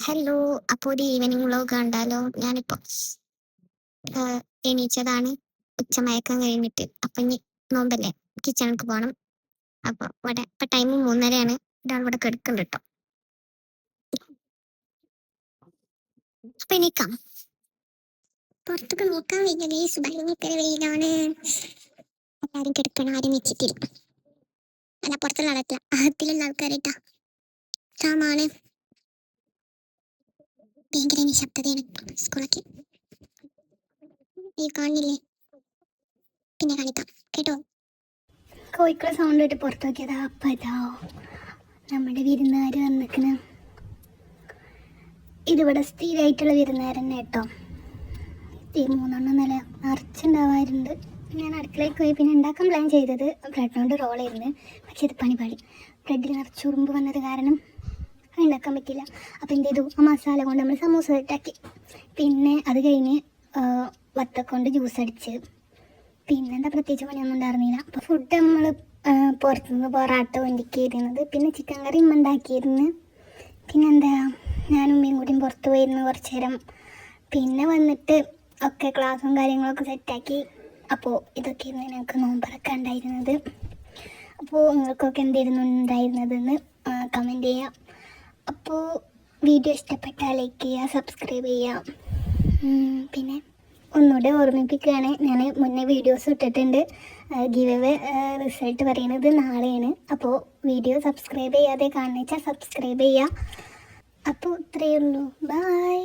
Hello അപ്പോൾ ഒരു evening vlog കണ്ടാലോ? ഞാനിപ്പോ എണീച്ചതാണ്. ഉച്ചമയക്കം കഴിഞ്ഞിട്ട്. അപ്പൊ ഇനി നോമ്പല്ലേ? കിച്ചണിക്ക് പോകണം അപ്പൊ ഇവിടെ ഇപ്പൊ ടൈം മൂന്നരയാണ്. ഒരാൾ ഇവിടെ കിടക്കുന്നുണ്ട് കേട്ടോ അപ്പൊ എണീക്കാം. പുറത്തൊക്കെ നോക്കാൻ വയ്യല്ലേ? ഭയങ്കര വെയിലാണ്. എല്ലാരും കിടക്കണം. ആരും വെച്ചിട്ടില്ല അല്ല പുറത്തുള്ള ആളത്തില്ല അകത്തിലുള്ള ആൾക്കാരായിട്ടാ ക്ഷാമാണ്. ഭയങ്കര നിശബ്ദതയാണ് സ്കൂളൊക്കെ. ഈ കാണില്ലേ? പിന്നെ കാണിക്കാം. കേട്ടോ? കോഴിക്കുള്ള സൗണ്ട് ആയിട്ട് പുറത്തു നോക്കിയതാ അപ്പം നമ്മുടെ വിരുന്നുകാർ വന്നിക്കണ്. ഇതിവിടെ സ്ഥിരമായിട്ടുള്ള വിരുന്നുകാർ തന്നെ കേട്ടോ. ഈ മൂന്നെണ്ണം നില നിറച്ചുണ്ടാവാറുണ്ട്. ഞാൻ അടുക്കളയിൽ പോയി പിന്നെ ഉണ്ടാക്കാൻ പ്ലാൻ ചെയ്തത്. ബ്രെഡ് കൊണ്ട് റോളായിരുന്നു പക്ഷേ ഇത് പണി പാടി ബ്രെഡിൽ നിറച്ചുറുമ്പ് വന്നത് കാരണം ഉണ്ടാക്കാൻ പറ്റില്ല. അപ്പോൾ എന്ത് ചെയ്തു? ആ മസാല കൊണ്ട് നമ്മൾ സമൂസ സെറ്റാക്കി പിന്നെ അത് കഴിഞ്ഞ് വത്തക്കൊണ്ട് ജ്യൂസ് അടിച്ച്. പിന്നെ എന്താ പ്രത്യേകിച്ച് പണിയൊന്നും ഉണ്ടായിരുന്നില്ല. അപ്പോൾ ഫുഡ് നമ്മൾ പുറത്തുനിന്ന് പൊറാട്ട വണ്ടിക്കായിരുന്നത് പിന്നെ ചിക്കൻ കറി ഉമ്മ ഉണ്ടാക്കിയിരുന്നു. പിന്നെന്താ ഞാനും ഉമ്മയും കൂടിയും പുറത്ത് പോയിരുന്നു കുറച്ച് നേരം. പിന്നെ വന്നിട്ട് ഒക്കെ ക്ലാസ്സും കാര്യങ്ങളൊക്കെ സെറ്റാക്കി അപ്പോൾ ഇതൊക്കെയായിരുന്നു ഞങ്ങൾക്ക് നോമ്പറൊക്കെ ഉണ്ടായിരുന്നത്. അപ്പോൾ നിങ്ങൾക്കൊക്കെ എന്തായിരുന്നു ഉണ്ടായിരുന്നതെന്ന് കമന്റ് ചെയ്യാം. അപ്പോൾ വീഡിയോ ഇഷ്ടപ്പെട്ടാൽ ലൈക്ക് ചെയ്യുക സബ്സ്ക്രൈബ് ചെയ്യാം. പിന്നെ ഒന്നുകൂടെ ഓർമ്മിപ്പിക്കുകയാണ് ഞാൻ മുന്നേ വീഡിയോസ് ഇട്ടിട്ടുണ്ട്. ഗിവ് റിസൾട്ട് പറയുന്നത് നാളെയാണ്. അപ്പോൾ വീഡിയോ സബ്സ്ക്രൈബ് ചെയ്യാതെ കാണിച്ചാൽ സബ്സ്ക്രൈബ് ചെയ്യുക അപ്പോൾ ഇത്രയേ ഉള്ളൂ. ബായ്